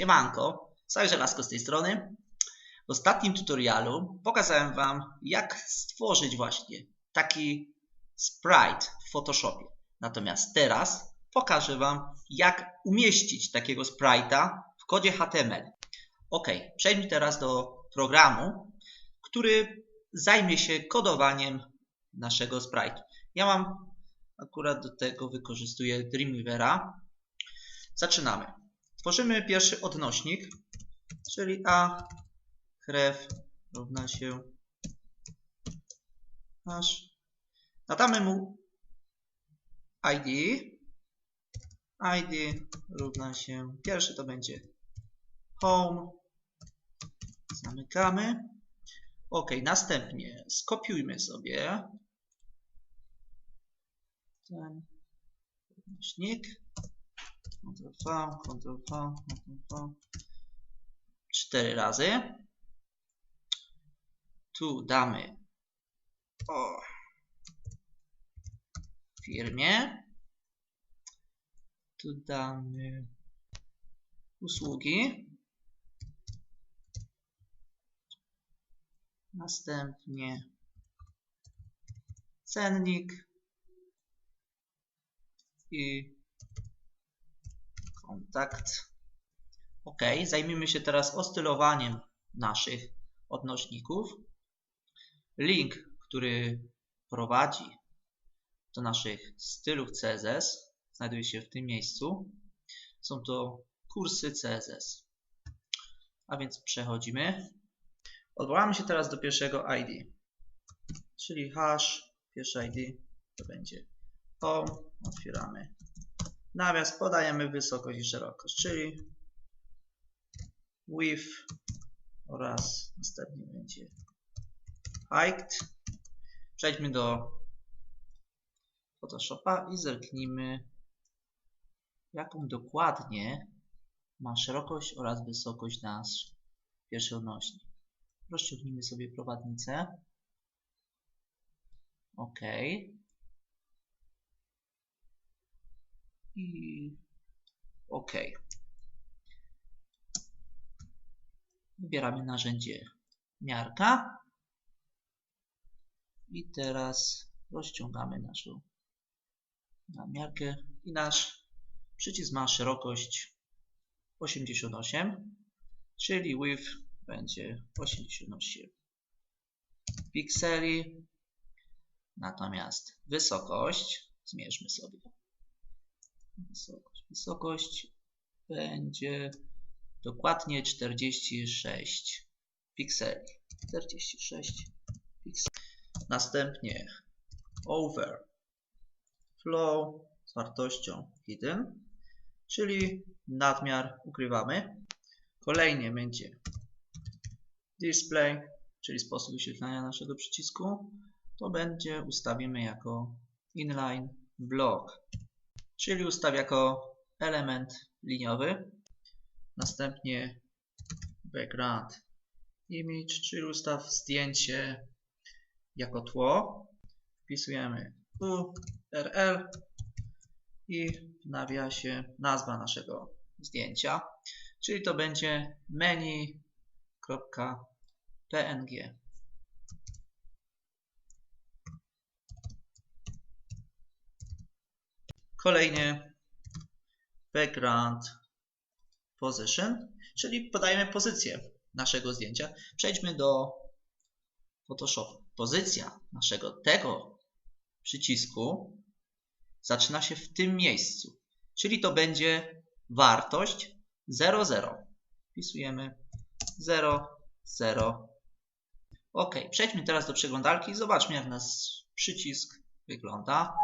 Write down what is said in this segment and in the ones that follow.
Siemanko, Cały Żelazko z tej strony. W ostatnim tutorialu pokazałem Wam, jak stworzyć właśnie taki sprite w Photoshopie. Natomiast teraz pokażę Wam, jak umieścić takiego sprite'a w kodzie HTML. Ok, przejdźmy teraz do programu, który zajmie się kodowaniem naszego sprite'u. Ja mam akurat do tego wykorzystuję Dreamweavera. Zaczynamy. Tworzymy pierwszy odnośnik, czyli a krew równa się nasz. Nadamy mu id. id równa się, pierwszy to będzie home. Zamykamy. Ok, następnie skopiujmy sobie ten odnośnik. Ctrl V, Ctrl V, Ctrl V. Cztery razy. Tu damy o firmie. Tu damy usługi. Następnie cennik i kontakt. OK, zajmijmy się teraz ostylowaniem naszych odnośników. Link, który prowadzi do naszych stylów CSS, znajduje się w tym miejscu. Są to kursy CSS. A więc przechodzimy. Odwołamy się teraz do pierwszego ID, czyli hash, pierwszy ID to będzie home, otwieramy Nawias podajemy wysokość i szerokość, czyli width oraz następnie będzie height. Przejdźmy do Photoshopa i zerknijmy jaką dokładnie ma szerokość oraz wysokość nasz pierwszy odnośnik. Rozciągnijmy sobie prowadnicę. OK. I OK. Wybieramy narzędzie miarka. I teraz rozciągamy naszą na miarkę. I nasz przycisk ma szerokość 88, czyli width będzie 88 pikseli, natomiast wysokość zmierzmy sobie wysokość. Wysokość będzie dokładnie 46 pikseli. 46 pikseli. Następnie over flow z wartością hidden, czyli nadmiar ukrywamy. Kolejnie będzie display, czyli sposób wyświetlania naszego przycisku. To będzie ustawimy jako inline block czyli ustaw jako element liniowy. Następnie background image, czyli ustaw zdjęcie jako tło. Wpisujemy URL i w nawiasie nazwa naszego zdjęcia, czyli to będzie menu.png. Kolejnie background position, czyli podajemy pozycję naszego zdjęcia. Przejdźmy do Photoshopa. Pozycja naszego tego przycisku zaczyna się w tym miejscu, czyli to będzie wartość 00. Wpisujemy 00. OK, przejdźmy teraz do przeglądarki i zobaczmy jak nasz przycisk wygląda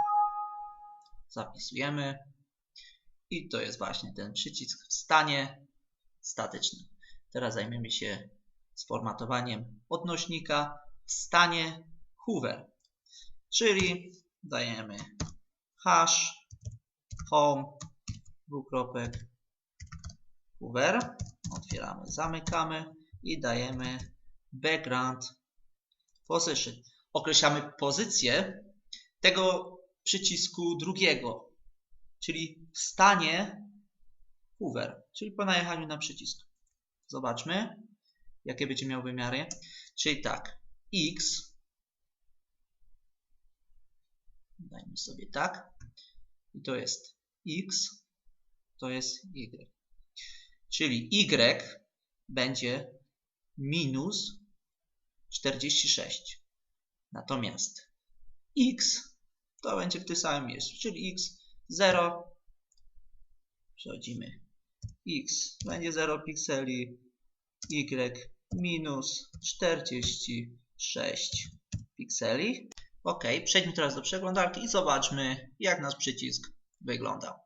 zapisujemy i to jest właśnie ten przycisk w stanie statycznym. Teraz zajmiemy się sformatowaniem odnośnika w stanie hover, czyli dajemy hash home dwukropek hover, otwieramy, zamykamy i dajemy background position. Określamy pozycję tego przycisku drugiego, czyli w stanie hover, czyli po najechaniu na przycisk. Zobaczmy, jakie będzie miał wymiary. Czyli tak, x, dajmy sobie tak, i to jest x, to jest y. Czyli y będzie minus 46. Natomiast x to będzie w tym samym miejscu, czyli x 0. Przechodzimy. x będzie 0 pikseli, y minus 46 pikseli. Ok, przejdźmy teraz do przeglądarki i zobaczmy, jak nasz przycisk wygląda.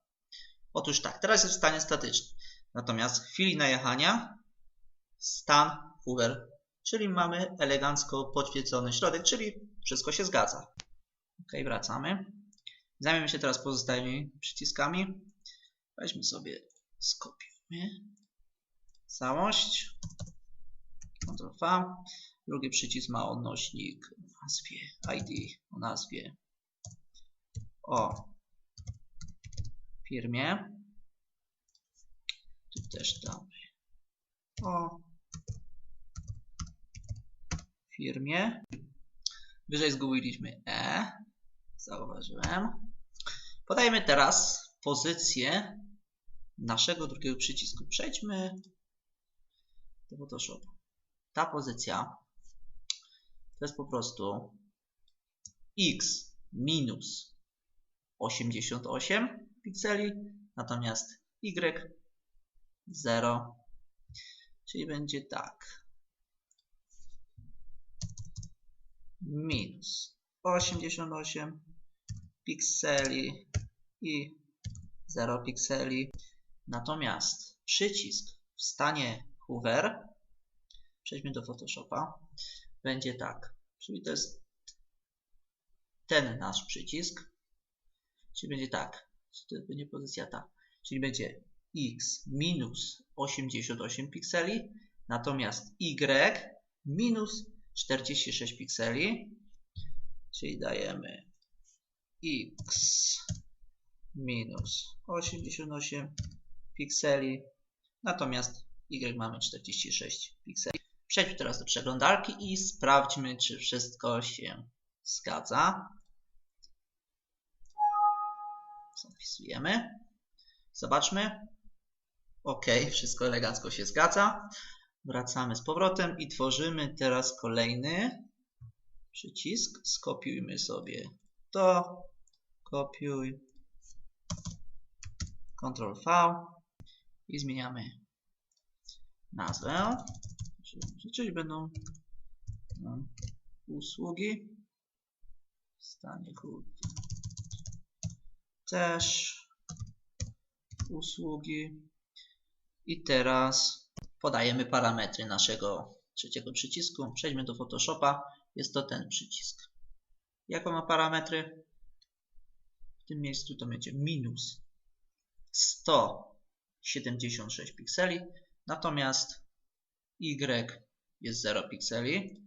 Otóż tak, teraz jest w stanie statycznym. Natomiast w chwili najechania stan hover, czyli mamy elegancko podświetlony środek, czyli wszystko się zgadza. Ok, wracamy. Zajmiemy się teraz pozostałymi przyciskami. Weźmy sobie, skopiujmy całość. Ctrl V. Drugi przycisk ma odnośnik o nazwie ID, o nazwie o firmie. Tu też damy o firmie. Wyżej zgubiliśmy E. Zauważyłem. Podajmy teraz pozycję naszego drugiego przycisku. Przejdźmy do Photoshopa. Ta pozycja to jest po prostu x minus 88 pikseli, natomiast y 0, czyli będzie tak. Minus 88 pikseli i 0 pikseli. Natomiast przycisk w stanie hover, przejdźmy do Photoshopa, będzie tak. Czyli to jest ten nasz przycisk. Czyli będzie tak. To będzie pozycja ta. Czyli będzie x minus 88 pikseli, natomiast y minus 46 pikseli. Czyli dajemy x minus 88 pikseli, natomiast y mamy 46 pikseli. Przejdźmy teraz do przeglądarki i sprawdźmy, czy wszystko się zgadza. Zapisujemy. Zobaczmy. OK, wszystko elegancko się zgadza. Wracamy z powrotem i tworzymy teraz kolejny przycisk. Skopiujmy sobie to. Kopiuj. Ctrl V i zmieniamy nazwę czyli będą no, usługi w stanie też usługi i teraz podajemy parametry naszego trzeciego przycisku. Przejdźmy do Photoshopa. Jest to ten przycisk. Jaką ma parametry? W tym miejscu to będzie minus 176 pikseli. Natomiast Y jest 0 pikseli.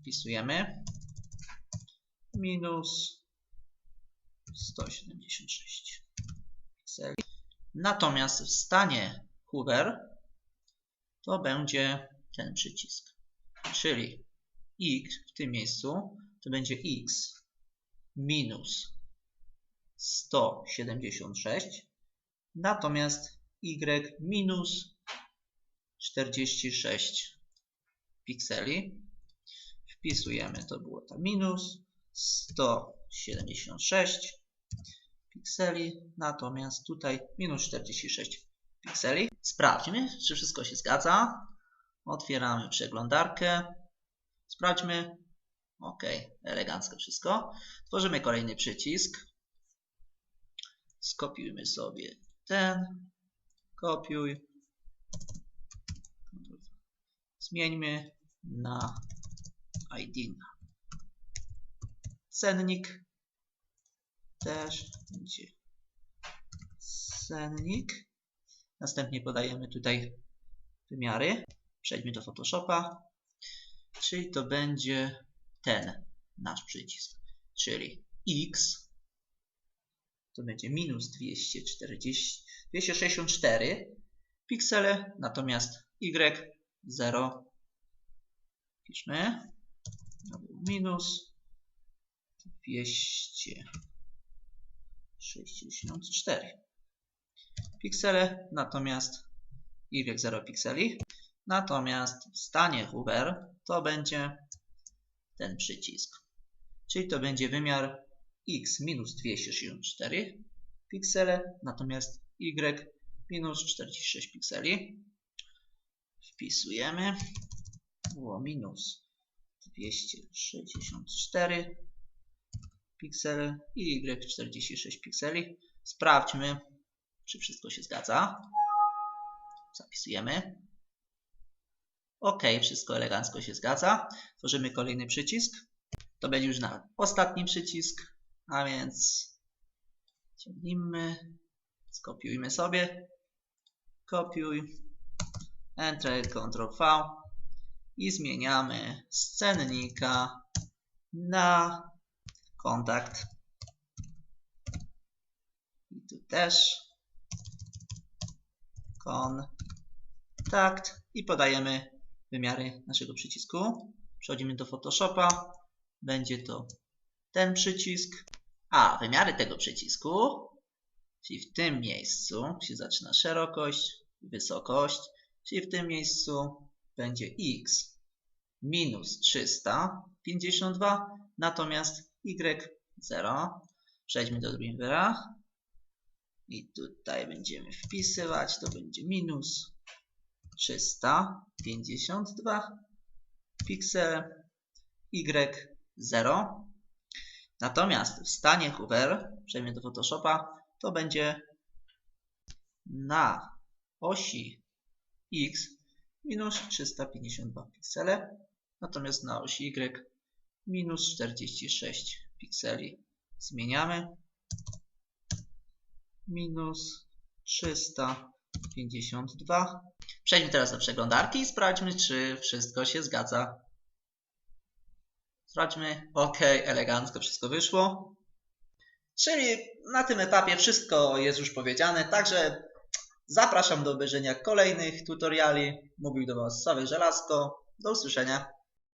Wpisujemy. Minus 176 pikseli. Natomiast w stanie hover to będzie ten przycisk. Czyli x w tym miejscu to będzie x minus 176, natomiast y minus 46 pikseli. Wpisujemy, to było to minus 176 pikseli, natomiast tutaj minus 46 pikseli. Sprawdźmy, czy wszystko się zgadza. Otwieramy przeglądarkę. Sprawdźmy. OK, elegancko wszystko. Tworzymy kolejny przycisk. Skopiujmy sobie ten. Kopiuj. Zmieńmy na ID. Cennik też będzie cennik. Następnie podajemy tutaj wymiary. Przejdźmy do Photoshopa. Czyli to będzie ten nasz przycisk. Czyli X to będzie minus 240, 264 piksele, natomiast y 0 piszmy minus 264 piksele, natomiast y 0 pikseli, natomiast w stanie Hoover to będzie ten przycisk, czyli to będzie wymiar x minus 264 piksele, natomiast y minus 46 pikseli. Wpisujemy. Było minus 264 piksele i y 46 pikseli. Sprawdźmy, czy wszystko się zgadza. Zapisujemy. OK, wszystko elegancko się zgadza. Tworzymy kolejny przycisk. To będzie już na ostatni przycisk, a więc ciągnijmy, skopiujmy sobie, kopiuj, Enter, Ctrl V. I zmieniamy z cennika na kontakt. I tu też. Kontakt. I podajemy wymiary naszego przycisku. Przechodzimy do Photoshopa. Będzie to ten przycisk. A wymiary tego przycisku, czyli w tym miejscu się zaczyna szerokość, wysokość, czyli w tym miejscu będzie x minus 352, natomiast y 0. Przejdźmy do Dreamweavera i tutaj będziemy wpisywać, to będzie minus 352 piksel y 0. Natomiast w stanie Hoover, przejmę do Photoshopa, to będzie na osi x minus 352 piksele, natomiast na osi y minus 46 pikseli. Zmieniamy. Minus 352. Przejdźmy teraz do przeglądarki i sprawdźmy, czy wszystko się zgadza. Sprawdźmy. OK, elegancko wszystko wyszło. Czyli na tym etapie wszystko jest już powiedziane, także zapraszam do obejrzenia kolejnych tutoriali. Mówił do Was Sławek Żelazko. Do usłyszenia.